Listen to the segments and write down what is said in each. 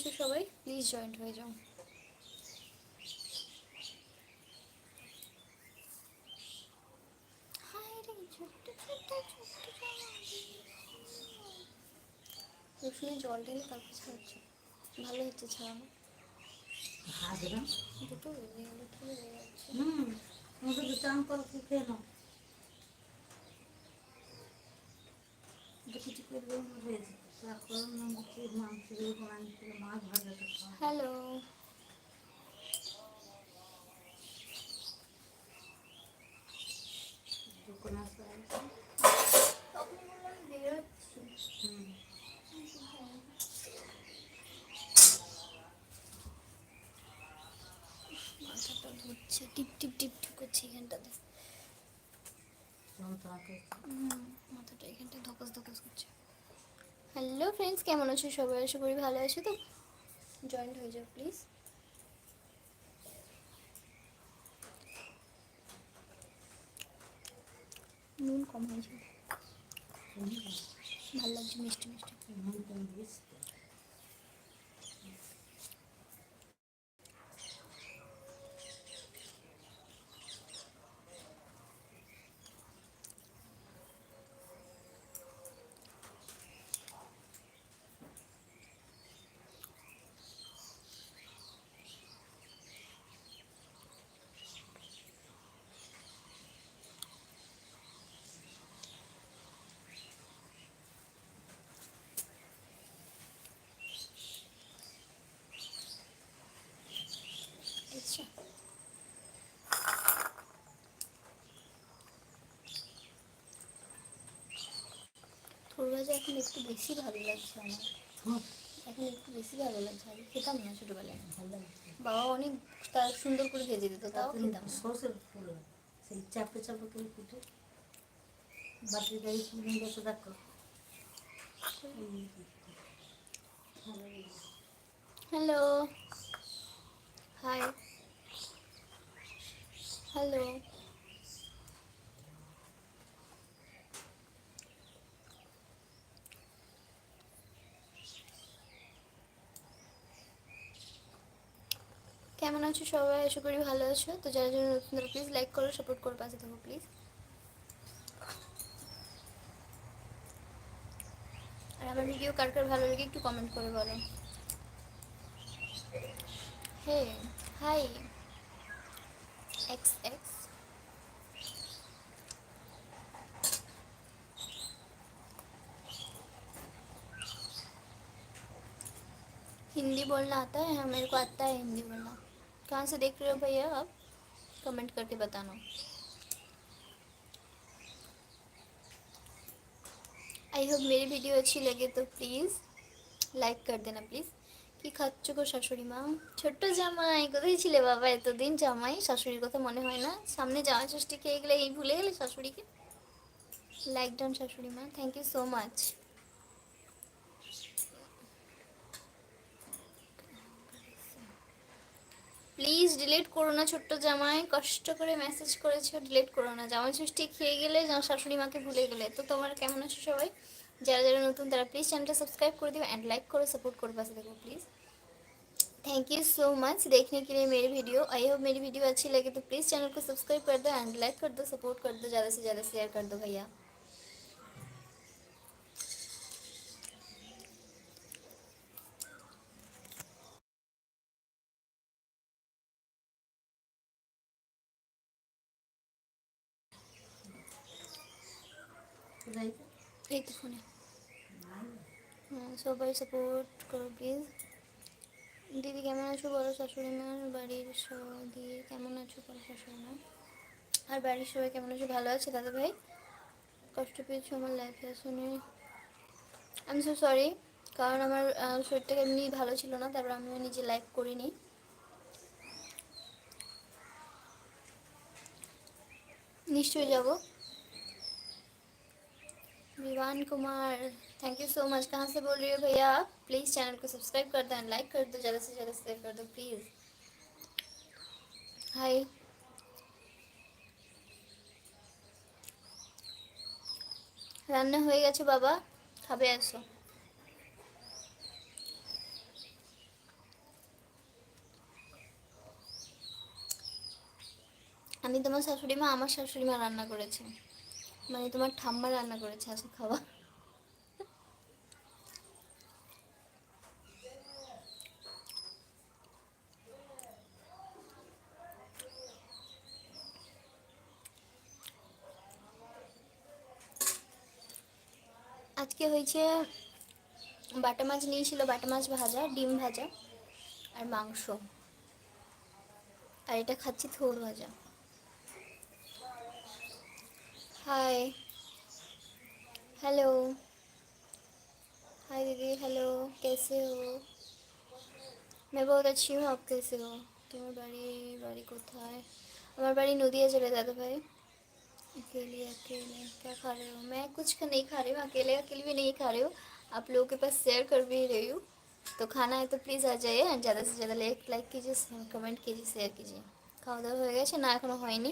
আছো সবাই? Please joint হয়ে যাও। হায় রসুনে জল ঢেলে তারপর ছাড়ছো। ভালো হচ্ছে ছাড়ানো। ভাজলাম দুটো বেজে গেল কি বেজে যাচ্ছে। হুম মুখে দুটো আম করে খেয়ে নাও। কিছু করে দেবো হয়েছে। হ্যালো। হুম মাথাটা ধরছে টিপ টিপ টিপ টিপ করছে এখানটাতে। মাথাটা এখানটা ধকস ধকস করছে। হ্যালো ফ্রেন্ডস কেমন আছো সবাই? আশা করি ভালো আছো তো? জয়েন্ট হয়ে যাও প্লিজ নুন কম হয়েছে ভালো লাগছে, মিষ্টি মিষ্টি নুন কম দিয়েছি আচ্ছা ভাজা এখন একটু বেশি ভালো লাগছে আমার। এখন একটু বেশি ভালো লাগছে। আগে খেতাম না ছোটোবেলায়। বাবা অনেক তা সুন্দর করে ভেজে দিত তাও খেতাম। সর্ষের ফুল সেই চাপে চাপে করে কুটে। বাটি গাড়ি কিনে গেছে দেখো হ্যালো। হাই। হ্যালো। কেমন আছো সবাই আশা করি ভালো আছো তো যারা যারা নতুন প্লিজ লাইক করো সাপোর্ট করো পাশে থাকো প্লিজ আর আমার ভিডিও কার কার ভালো লাগে একটু কমেন্ট করে বলো hey hi X X Hindi बोलना आता है हाँ मेरे को आता है हिंदी बोलना कहाँ से देख रहे हो भैया आप कमेंट करके बताना आई होप मेरी वीडियो अच्छी लगे तो प्लीज़ লাইক করে দেনা প্লিজ কি খাচ্ছ গো শাশুড়ি মা ছোট্ট জামাই কোথায় ছিলে বাবা এতদিন জামাই শাশুড়ির কথা মনে হয় না সামনে জামাই ষষ্ঠী খেয়ে গেলে এই ভুলে গেলে শাশুড়িকে লাইক ডাউন শাশুড়ি মা thank you so much please delete করো না ছোট্ট জামাই কষ্ট করে মেসেজ করেছো ডিলিট করো না জামাই ষষ্ঠী খেয়ে গেলে যা- শাশুড়ি মাকে ভুলে গেলে তো তোমার কেমন আছো সবাই যারা যারা নতুন তারা প্লিজ চ্যানেলটা सब्सक्राइब कर दियो एंड लाइक करो सपोर्ट करो पास देखो please thank you so much देखने के लिए मेरी वीडियो आई होप मेरी वीडियो अच्छी लगे तो प्लीज़ चैनल को सब्सक्राइब कर दो एंड लाइक कर दो सपोर्ट कर दो ज़्यादा से ज़्यादा शेयर कर दो भैया তো ফোনে সবাই সাপোর্ট করো প্লিজ দিদি কেমন আছো? বলো, শাশুড়ি মার বাড়ির দিয়ে কেমন আছো? বলো, শাশুড়ি মা। আর বাড়ির সবাই কেমন আছো? ভালো আছে? দাদা ভাই? কষ্ট পেয়েছ আমার লাইফে শুনে আমি সো সরি কারণ আমার শরীরটা এমনি ভালো ছিল না, তারপর আমিও নিজে লাইভ করিনি। নিশ্চয়ই যাব। Vivaan Kumar thank you so much कहाँ से बोल रही हो भैया आप प्लीज़ चैनल को सब्सक्राइब कर दो एंड लाइक कर दो ज़्यादा से ज़्यादा शेयर कर दो प्लीज़ हाय রান্না হয়ে গেছে বাবা খাবে আসো আমি তোমার শাশুড়ি মা আমার শাশুড়ি মা রান্না করেছে মানে তোমার ঠাম্মা রান্না করেছে আজকে খাওয়া। আজকে হয়েছে বাটা মাছ নিয়েছিল, বাটা মাছ ভাজা, ডিম ভাজা আর মাংস। আর এটা খাচ্ছি থোড় ভাজা। हाय हेलो हाय दीदी हेलो कैसे हो मैं बहुत अच्छी हूँ आप कैसे हो तुम्हार बाड़ी बाड़ी কোথায় আমার বাড়ি नदिया चले दादा भाई अकेले अकेले क्या खा रहे हो मैं कुछ का नहीं खा रही हूँ अकेले अकेले भी नहीं खा रही हूँ आप लोगों के पास शेयर कर भी रही हूँ तो खाना है तो प्लीज़ आ जाइए ज़्यादा से ज़्यादा लाइक लाइक कीजिए कमेंट कीजिए शेयर कीजिए খাওয়া দাওয়া হয়ে গেছে না এখনো হয়নি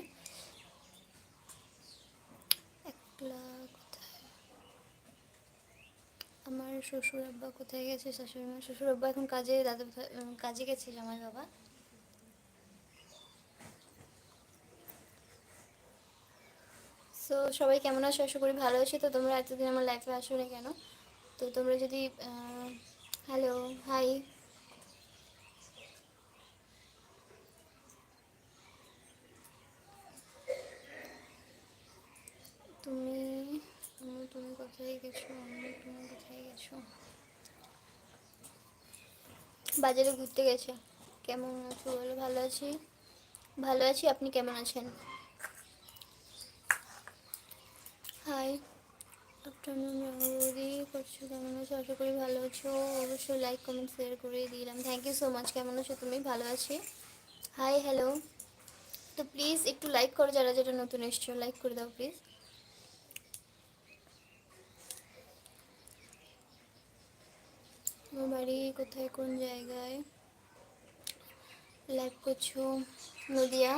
আমার শ্বশুর আব্বা কোথায় গেছে? শাশুড়ি মা, শ্বশুর আব্বা এখন কাজে, দাদা কাজে গেছে জামাই বাবা। সো সবাই কেমন আছো? আশা করি ভালো আছি। তো তোমরা এতদিন আমার লাইফে আসো না কেন? তো তোমরা যদি হ্যালো হাই তুমি তুমি কোথায় গেছো? আমার তুমি কোথায় গেছো? বাজারে ঘুরতে গেছে। কেমন আছো বলো? ভালো আছি? ভালো আছি, আপনি কেমন আছেন? হাই আফটারনুন বৌদি করছ? কেমন আছো? আশা করি ভালো আছো। অবশ্যই লাইক কমেন্ট শেয়ার করে দিলাম। থ্যাংক ইউ সো মাচ কেমন আছো তুমি? ভালো আছি। হাই হ্যালো তো প্লিজ একটু লাইক করো, যারা যারা নতুন এসছো লাইক করে দাও প্লিজ তোমার বাড়ি কোথায় কোন জায়গায় লাইভ করছো নদিয়া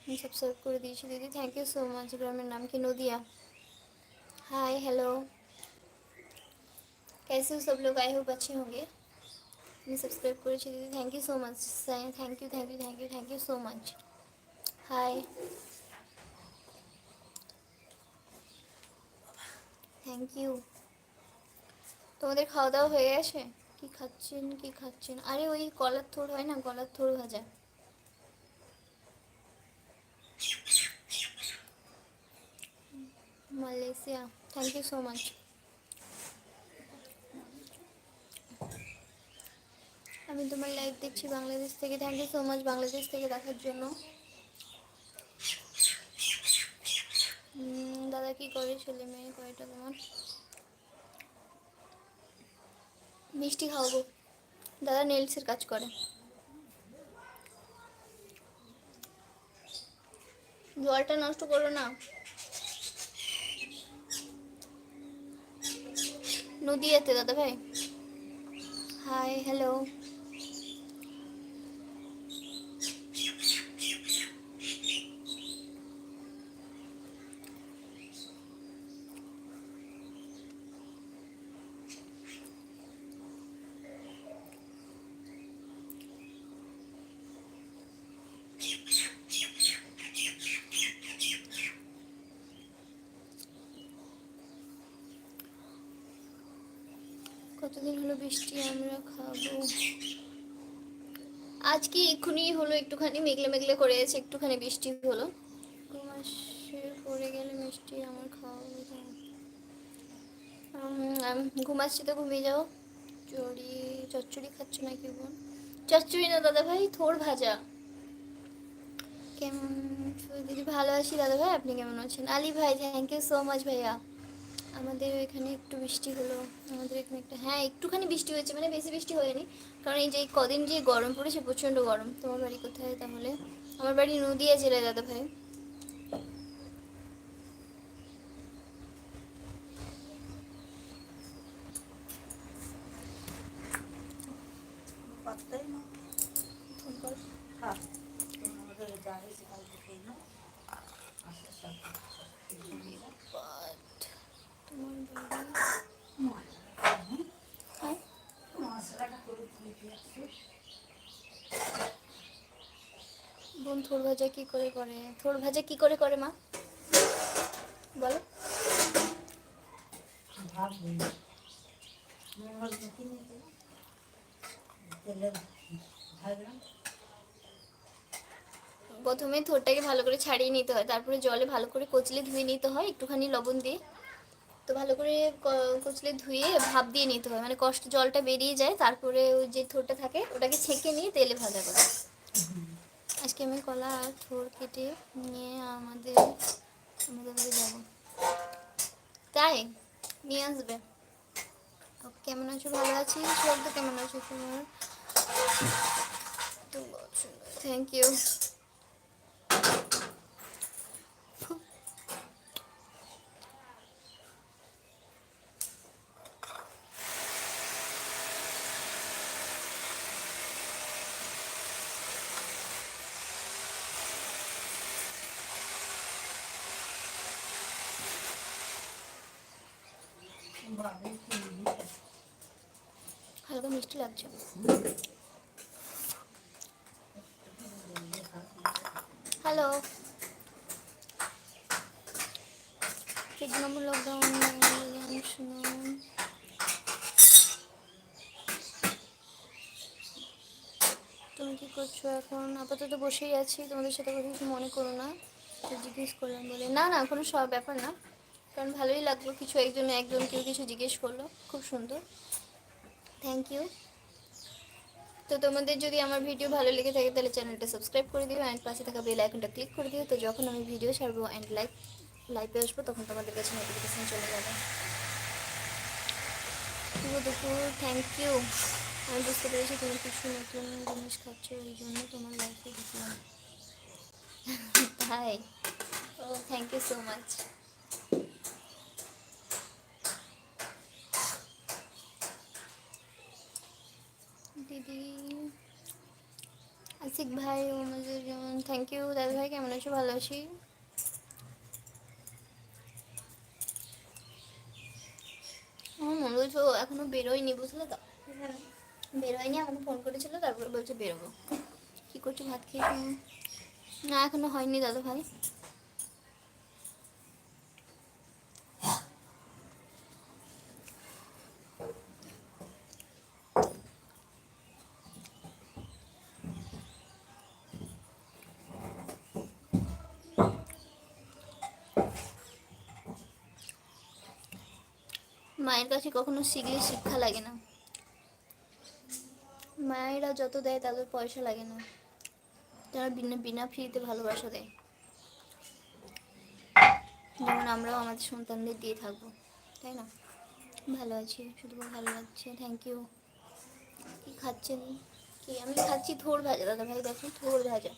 আমি সাবস্ক্রাইব করে দিয়েছি দিদি থ্যাংক ইউ সো মাচ গ্রামের নাম কি নদিয়া हाय हेलो कैसे हो सब लोग आए हो अच्छे होंगे मैं सब्सक्राइब করেছি দিদি thank you so much thank you thank you thank you thank you so much hi thank you তোমাদের খাওয়া দাওয়া হয়ে গেছে? কি খাচ্ছেন কি খাচ্ছেন? আরে ওই কলার থোড় হয় না কলার থোড় ভাজা। Malaysia thank you so much আমি তোমার লাইভ দেখছি বাংলাদেশ থেকে thank you so much Bangladesh থেকে দেখার জন্য। দাদা কি করে ছেলে মেয়ে, কয়টা তোমার? মিষ্টি খাওয়াবো। দাদা নেলসের কাজ করে। জলটা নষ্ট করো না। নদী আছে দাদা ভাই। হাই হ্যালো কতদিন হলো বৃষ্টি আমরা খাব। আজকে এক্ষুনি হলো, একটুখানি মেঘলে মেঘলে করে আছে একটুখানি বৃষ্টি হলো। দু মাসের পরে গেলে মিষ্টি আমার খাওয়া ঘুমাচ্ছি তো, ঘুমিয়ে যাও। চড়ি, চচ্চড়ি খাচ্ছ নাকি বোন? চচ্চড়ি না দাদা ভাই থোড় ভাজা। কেমন? দিদি ভালো আছি দাদা ভাই আপনি কেমন আছেন? আলী ভাই থ্যাংক ইউ সো মাচ ভাইয়া। আমাদের এখানে একটু বৃষ্টি হলো, আমাদের এখানে একটা হ্যাঁ একটুখানি বৃষ্টি হয়েছে মানে বেশি বৃষ্টি হয়নি। কারণ এই যে কদিন যে গরম পড়েছে, প্রচণ্ড গরম। তোমার বাড়ি কোথায় তাহলে? আমার বাড়ি নদিয়া জেলায়, দাদা ভাই। পাত্তাই না ফোন করে থাক আমাদের যা হয়েছে কালকে খেয়ে নাও আচ্ছা সব But তোমার বাড়ি হ্যাঁ মশলাটা করে তুলে দিয়ে আসছিস বোন, থোর ভাজা কি করে করে? থোর ভাজা কি করে করে মা? বলো। প্রথমে থোরটাকে ভালো করে ছাড়িয়ে নিতে হয়, তারপরে জলে ভালো করে কচলে ধুয়ে নিতে হয়, একটুখানি লবণ দিয়ে। তো ভালো করে কচলে ধুয়ে ভাপ দিয়ে নিতে হয়। মানে কষ্ট, জলটা বেরিয়ে যায়, তারপরে ওই যে থোরটা থাকে, ওটাকে ছেঁকে নিয়ে তেলে ভাজা করে। আজকে আমি কলা আর থোর কেটে নিয়ে আমাদের আমাদের বাড়ি যাব। তাই? নিয়ে আসবে? কেমন আছো? ভালো আছি? তো কেমন আছো তোমার? থ্যাংক ইউ হালকা মিষ্টি লাগছে। হ্যালো নম্বর লকডাউন শুনুন তুমি কি করছ এখন? আপাতত বসেই আছি, তোমাদের সাথে কথা কিছু মনে করো না। জিজ্ঞেস করলাম বলে, না না, কোনো সব ব্যাপার না। কারণ ভালোই লাগল কিছু একজন একজন কেউ কিছু জিজ্ঞেস করল। খুব সুন্দর। থ্যাংক ইউ তো তোমাদের যদি আমার ভিডিও ভালো লেগে থাকে তাহলে চ্যানেলটা সাবস্ক্রাইব করে দিও অ্যান্ড পাশে থাকা বেল আইকনটা ক্লিক করে দিও। তো যখন আমি ভিডিও ছাড়বো অ্যান্ড লাইক লাইভে আসব তখন তোমাদের কাছে নোটিফিকেশন চলে যাবে। শুভ দুপুর। থ্যাংক ইউ আমি বুঝতে পেরেছি তুমি কিছু নতুন জিনিস খাচ্ছ, এই জন্য তোমার লাইফে ঢুকলাম তাই ও থ্যাংক ইউ সো মাচ দিদি আসিক ভাই যেমন থ্যাংক ইউ দাদা ভাই কেমন আছো? ভালো আছি? আমার মনে এখনও বেরোয়নি বুঝলে তো? বেরোয়নি আমাকে ফোন করেছিল তারপরে বলছে বেরোবো। কি করছ ভাত খেয়েছি? না এখনও হয়নি দাদা ভাই। মায়ের কাছে কখনো শিখলে শিক্ষা লাগে না। মায়েরা যত দেয় তাদের পয়সা লাগে না। তারা বিনা বিনা ফ্রিতে ভালোবাসা দেয়। যেমন আমরাও আমাদের সন্তানদের দিয়ে থাকব, তাই না? ভালো আছি, শুধু ভালো লাগছে থ্যাংক ইউ কি খাচ্ছেন? কি? আমি খাচ্ছি থোর ভাজা, দাদা ভাই দেখুন, থোর ভাজা।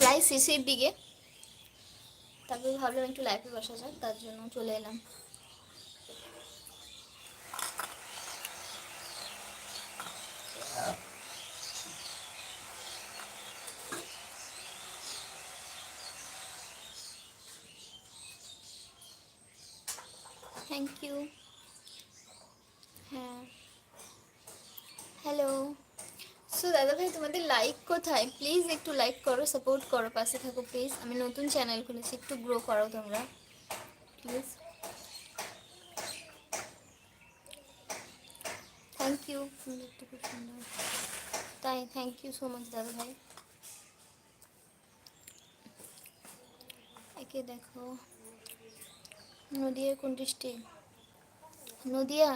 প্রায় শেষের দিকে। তারপরে ভাবলাম একটু লাইফে বসা যাক তার জন্য চলে এলাম। থ্যাংক ইউ হ্যাঁ। হ্যালো সো দাদা ভাই, তোমাদের লাইক কোথায়? প্লিজ একটু লাইক করো সাপোর্ট করো, পাশে থাকো প্লিজ আমি নতুন চ্যানেল খুলেছি, একটু গ্রো করো তোমরা প্লিজ থ্যাংক ইউ তাই থ্যাংক ইউ সো মাচ দাদা ভাই। একে দেখো, নদিয়ার কোন ডিস্ট্রিক্ট নদিয়া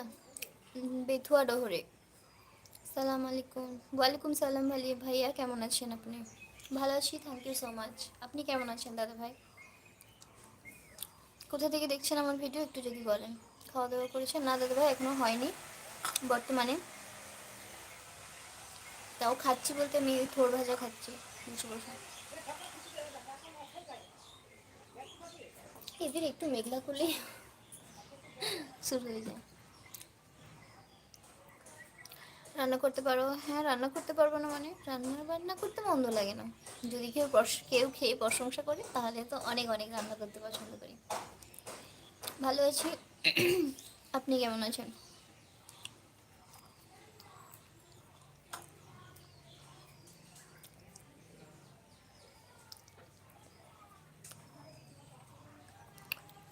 বেথুয়া, ডহরে। সালাম আলাইকুম। ওয়ালাইকুম সালাম আলী ভাইয়া, কেমন আছেন আপনি? ভালো আছি থ্যাংক ইউ সো মাচ আপনি কেমন আছেন দাদা ভাই? কোথা থেকে দেখছেন আমার ভিডিও একটু যদি বলেন। খাওয়া দাওয়া করেছেন? না দাদা ভাই, এখনও হয়নি, বর্তমানে। তাও খাচ্ছি বলতে আমি থোর ভাজা খাচ্ছি বসে বসে এদের একটু মেঘলা করলে শুরু হয়ে যায়। রান্না করতে পারো? হ্যাঁ রান্না করতে পারব না মানে? রান্না বান্না করতে মন্দ লাগে না। যদি কেউ কেউ খেয়ে প্রশংসা করে, তাহলে তো অনেক অনেক রান্না করতে পছন্দ করি। ভালো আছি। আপনি কেমন আছেন?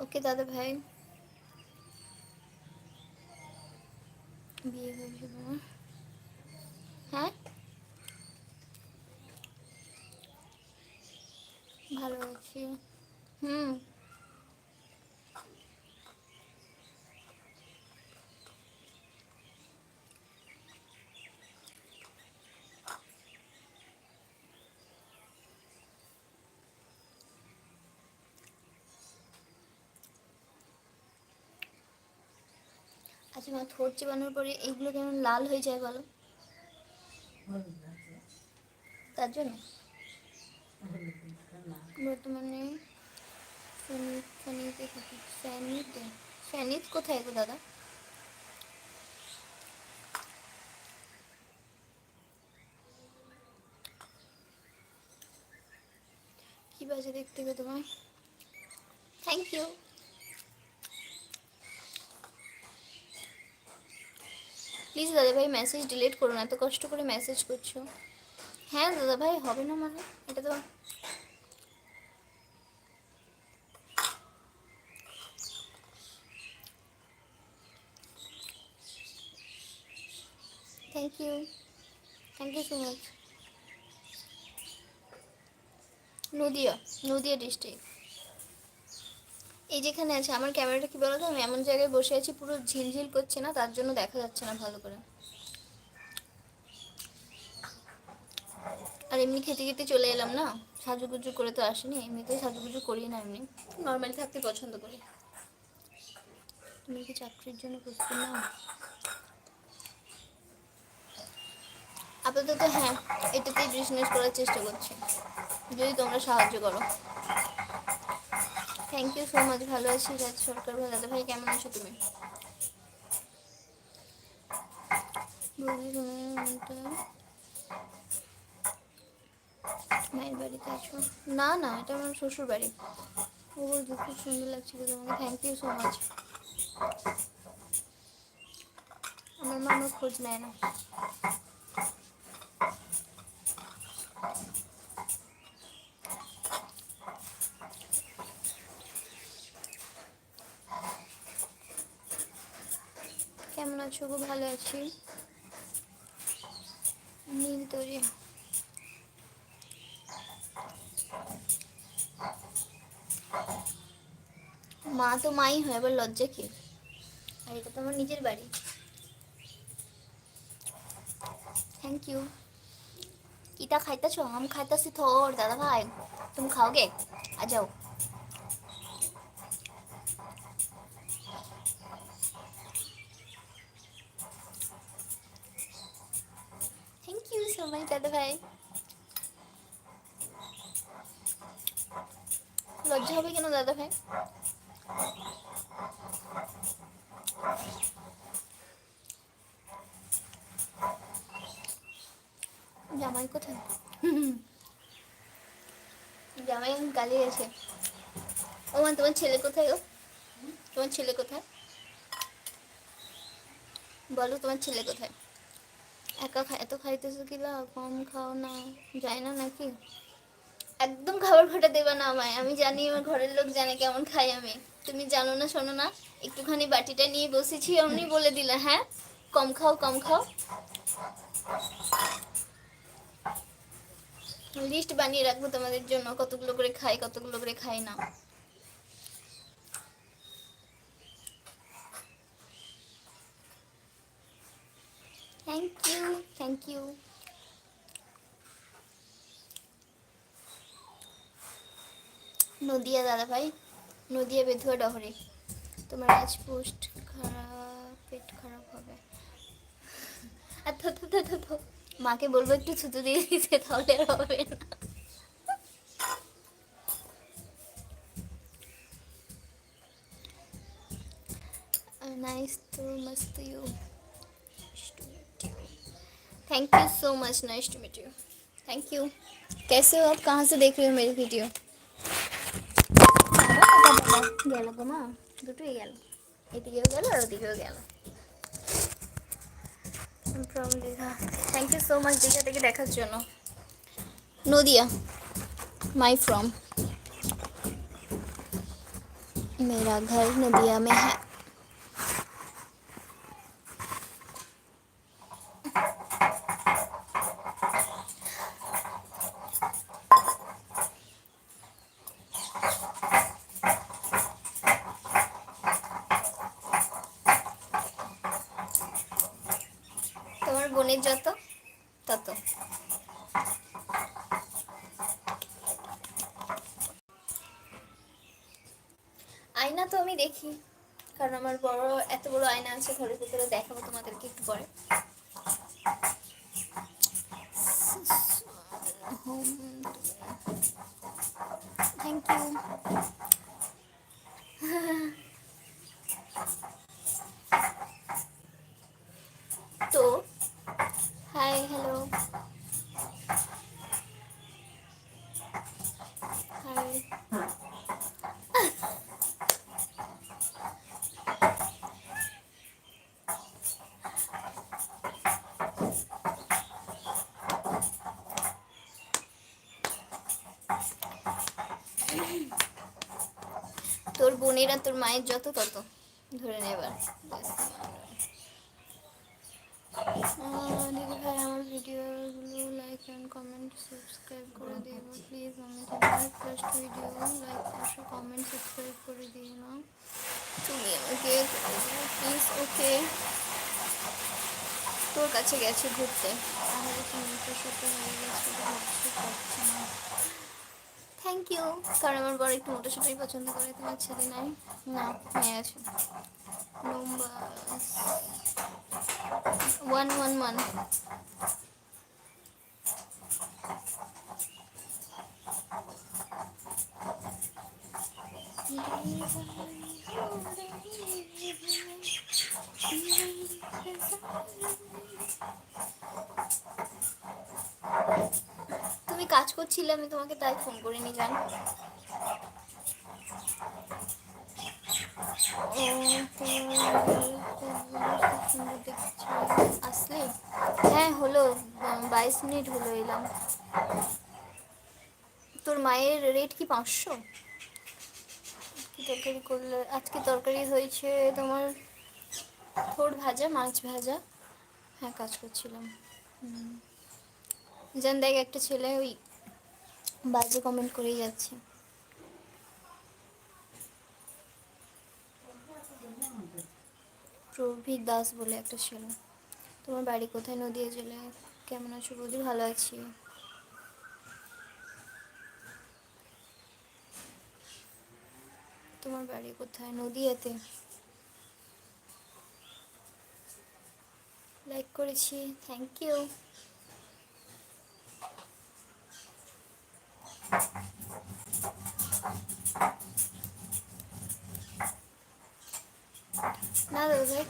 ওকে, দাদা ভাই। বিয়ে হয়েছিল হ্যাঁ? ভালো আছি। হুম। আচ্ছা মা ঠোঁট চেবানোর পরে এইগুলো কেমন লাল হয়ে যায় বলো হলুদ আছে তার জন্য। বর্তমানে ফ্যানিত কোথায় গো দাদা? কি বাজে দেখতে গো তোমায়? থ্যাংক ইউ প্লিজ দাদা ভাই মেসেজ ডিলিট করো না, এত কষ্ট করে মেসেজ করছ। হ্যাঁ দাদা ভাই, হবে না মানে? এটা তো thank you thank you so much Nadia Nadia district এই যেখানে আছে, আমার ক্যামেরাটা কি বলো তো আমি এমন জায়গায় বসে আছি, পুরো ঝিলঝিল করছে না, তার জন্য দেখা যাচ্ছে না ভালো করে। এমনি খেতে খেতে চলে এলাম না। সাজুগুজু করে তো আসিনি, এমনিতেই সাজুগুজু করি না এমনি। নর্মালি থাকতে পছন্দ করি। তুমি কি চাকরির জন্য প্রস্তুত নাও আপাতত হ্যাঁ এটাতেই বিজনেস করার চেষ্টা করছি। যদি তোমরা সাহায্য করো। থ্যাংক ইউ সো মাচ ভালো আছি, রাজ সরকার ভাই দাদা ভাই, কেমন আছো তুমি মনটা মায়ের বাড়িতে আছো? না না, এটা আমার শ্বশুর বাড়ি ও বলছে, খুব সুন্দর লাগছে গো তোমাকে। থ্যাংক ইউ সো মাচ আমার মা আমার খোঁজ নেয় না। কেমন আছো গো? ভালো আছি। নীল তরি মা তো মাই হয়, এবার লজ্জা কি? আর এটা তো আমার নিজের বাড়ি। থ্যাংক ইউ কিতা খাইতেছ? আম খাইতেছি থর, দাদা ভাই। তুমি খাওগে আ, যাও। থ্যাংক ইউ সো মাচ দাদা ভাই। লজ্জা হবে কেন, দাদা ভাই? জামাই কোথায়? জামাই গালি ও তোমার ছেলে কোথায় তোমার ছেলে কোথায়? বলো, তোমার ছেলে কোথায়? একা এত খাইতেছো কি লাভ? কম খাও না, যায় না নাকি? একদম খাবার ঘটা দেবে না আমায়। আমি জানি আমার ঘরের লোক জানে কেমন খাই আমি। তুমি জানো না, শোনো না, একটুখানি বাটিটা নিয়ে বসেছি, অমনি বলে দিলে হ্যাঁ? কম খাও কম খাও। লিস্ট বানিয়ে রাখব তোমাদের জন্য, কতগুলো করে খাই, কতগুলো করে খাই না। Thank you thank you Nadia দাদা ভাই নদিয়া বেধুয়া ডহরে তোমার আজ পোস্ট খারাপ পেট খারাপ হবে আর থো থো থো থো থো। মাকে বলবো একটু ছুতো দিয়ে দিতে তাহলে আর হবে না नाइस तो मस्त you thank you so much nice to meet you thank you कैसे हो आप कहाँ से देख रहे हो मेरी वीडियो গেল গো মা দুটোই গেল এদিকেও গেল আর ওদিকেও গেল from Digha thank you so much Digha থেকে দেখার জন্য নদিয়া মাই ফ্রম मेरा घर नदिया में है বোনের যত, তত। আয়না তো আমি দেখি, কারণ আমার বড়, এত বড় আয়না আছে, ঘরের ভিতরে দেখাবো তোমাদেরকে একটু পরে। থ্যাংক ইউ তো হাই হ্যালো হাই তোর বোনেরা তোর মায়ের যত তত। ধরে নেবার ভাই আমার ভিডিওগুলো লাইক অ্যান্ড কমেন্ট সাবস্ক্রাইব করে দিও। প্লিজ আমি তোমার ফার্স্ট ভিডিও লাইক করছ কমেন্ট সাবস্ক্রাইব করে দিও না। তুমি আমাকে প্লিজ ওকে তোর কাছে গেছে ঘুরতে। তাহলে তুমি সাথে হয়ে গেছে ভাবতে পারছি না। থ্যাংক ইউ কারণ আমার বড় একটু মোটা সোটাই পছন্দ করে, তোমার ছেলে নাই? না মেয়ে আছে ওয়ান ওয়ান ওয়ান তুমি কাজ করছিলে আমি তোমাকে তাই ফোন করিনি, জান? আসলে? হ্যাঁ হলো বাইশ মিনিট হলো, এলাম। তোর মায়ের রেট কি পাঁচশো? তরকারি করলে, আজকে তরকারি হয়েছে তোমার থোড় ভাজা, মাছ ভাজা। হ্যাঁ কাজ করছিলাম। জান, দেখ, একটা ছেলে ওই বাজে কমেন্ট করেই যাচ্ছে। প্রভীর দাস বলে একটা ছেলে। তোমার বাড়ি কোথায়? নদিয়া জেলায়। কেমন আছো বৌদি ভালো আছি। তোমার বাড়ি কোথায়? নদিয়াতে। লাইক করেছি। থ্যাংক ইউ না দাদা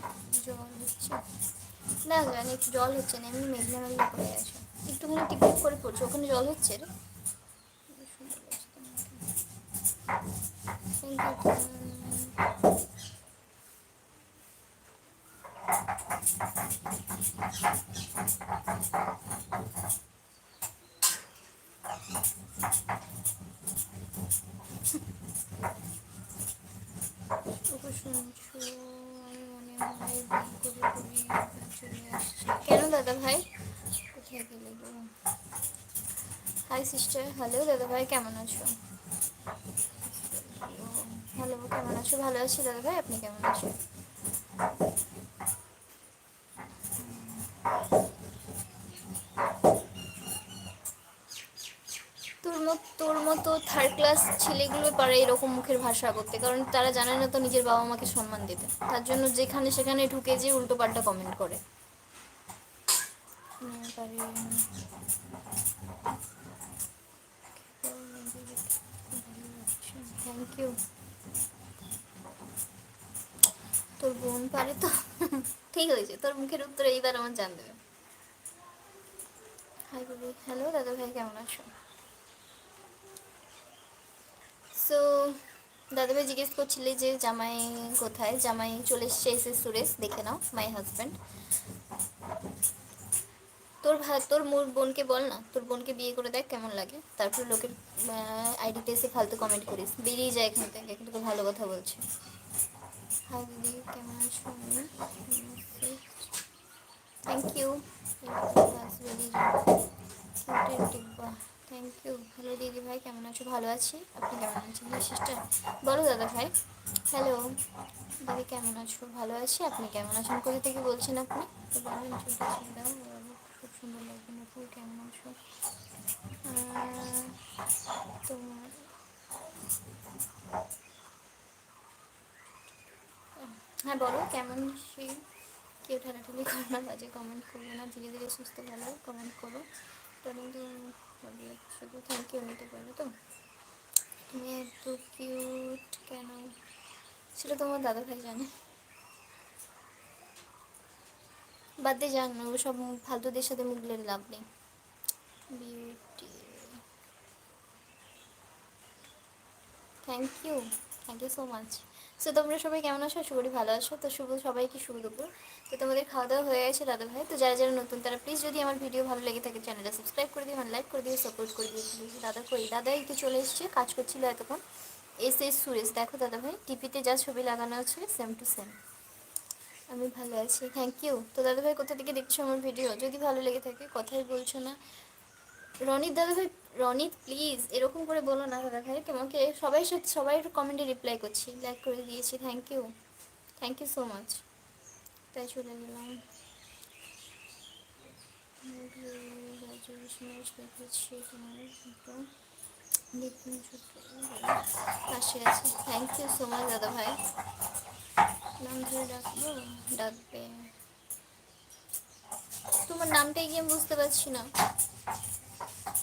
জল হচ্ছে। না জানি একটু জল হচ্ছে না, এমনি মেঘনা মেঘনা করে আছে। একটুখানি টিপ টিপ করে পড়ছে, ওখানে জল হচ্ছে রে Thank you. ওকে মনে হয় করে চলে আসছি কেন দাদা ভাই? কোথায় গেলে হাই সিস্টার হ্যালো দাদা ভাই, কেমন আছো? হ্যালো কেমন আছো? ভালো আছি, দাদা ভাই, আপনি কেমন আছেন? তোর মতো থার্ড ক্লাস ছেলেগুলো পারে এরকম মুখের ভাষা করতে। কারণ তারা জানে না তো নিজের বাবা মাকে সম্মান দিতে। তার জন্য যেখানে সেখানে ঢুকে যে উল্টো পাল্টা কমেন্ট করে। থ্যাংক ইউ তোর বোন পারে তো? ঠিক হয়েছে, তোর মুখের উত্তর এইবার আমার জান দেবে। হাই বলি হ্যালো দাদা ভাই, কেমন আছো? সো দাদাভাই জিজ্ঞেস করছিলে যে জামাই কোথায়? জামাই চলে এসছে এসে সুরেশ, দেখে নাও মাই হাজব্যান্ড তোর ভাই তোর মোর বোনকে বল না, তোর বোনকে বিয়ে করে দেখ কেমন লাগে। তারপর লোকের আইডিতে এসে ফালতু কমেন্ট করিস। বেরিয়ে যায় এখান থেকে কিন্তু ভালো কথা বলছে। হাই দিদি, কেমন আছো? Thank you thank you hello দিদি ভাই, কেমন আছো? ভালো আছি। আপনি কেমন আছেন সিস্টার বলো, দাদা ভাই। হ্যালো দিদি, কেমন আছো? ভালো আছি। আপনি কেমন আছেন? কোথা থেকে বলছেন আপনি? বলেন খুব সুন্দর লাগবে নকুল কেমন আছো? তোমার হ্যাঁ বলো, কেমন সে কেউ ঠেলাঠেলি করো না, বাজে কমেন্ট করবে না। ধীরে ধীরে সুস্থ ভালো কমেন্ট করো। তো লাগছে শুধু থ্যাংক ইউ নিতে পারবে তো? তুমি এত কিউট কেন? সেটা তোমার দাদা ভাই জানে। বাদ দিয়ে যান ও সব ফালতুদের সাথে মুগলে লাভ নেই। Beauty thank you thank you so much so তোমরা সবাই কেমন আছো? আশা করি ভালো আছো। তো শুভ সবাইকে শুভ দুপুর। তো তোমাদের খাওয়া দাওয়া হয়ে গেছে দাদা ভাই। তো যারা যারা নতুন, তারা প্লিজ যদি আমার ভিডিও ভালো লেগে থাকে চ্যানেলটা সাবস্ক্রাইব করে দিও লাইক করে দিও সাপোর্ট করে দিও প্লিজ দাদা কই? দাদা একটু চলে এসছে, কাজ করছিল এতক্ষণ। এস এস সুরেশ, দেখো দাদা ভাই, টিভিতে যা ছবি লাগানো আছে সেম টু সেম আমি ভালো আছি থ্যাংক ইউ তো দাদা ভাই, কোথা থেকে দেখছ আমার ভিডিও যদি ভালো লেগে থাকে, কথাই বলছো না। রনিত দাদা ভাই, রনিত প্লিজ এরকম করে বলো না দাদা ভাই তোমাকে সবাই সবাই কমেন্টে রিপ্লাই করছি লাইক করে দিয়েছি thank you thank you so much তাই চলে গেলাম। পাশে আছে। থ্যাংক ইউ সো মাচ দাদা ভাই। নাম ধরে ডাকবো? ডাকবে। তোমার নামটাই আমি বুঝতে পারছি না।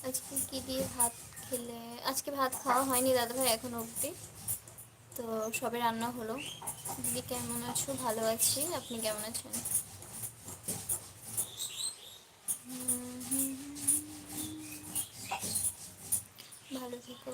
আজকে কি দিয়ে ভাত খেলে? আজকে ভাত খাওয়া হয়নি দাদাভাই এখন অবধি। তো সবে রান্না হলো। দিদি কেমন আছো? ভালো আছি। আপনি কেমন আছেন? ভালো থেকো।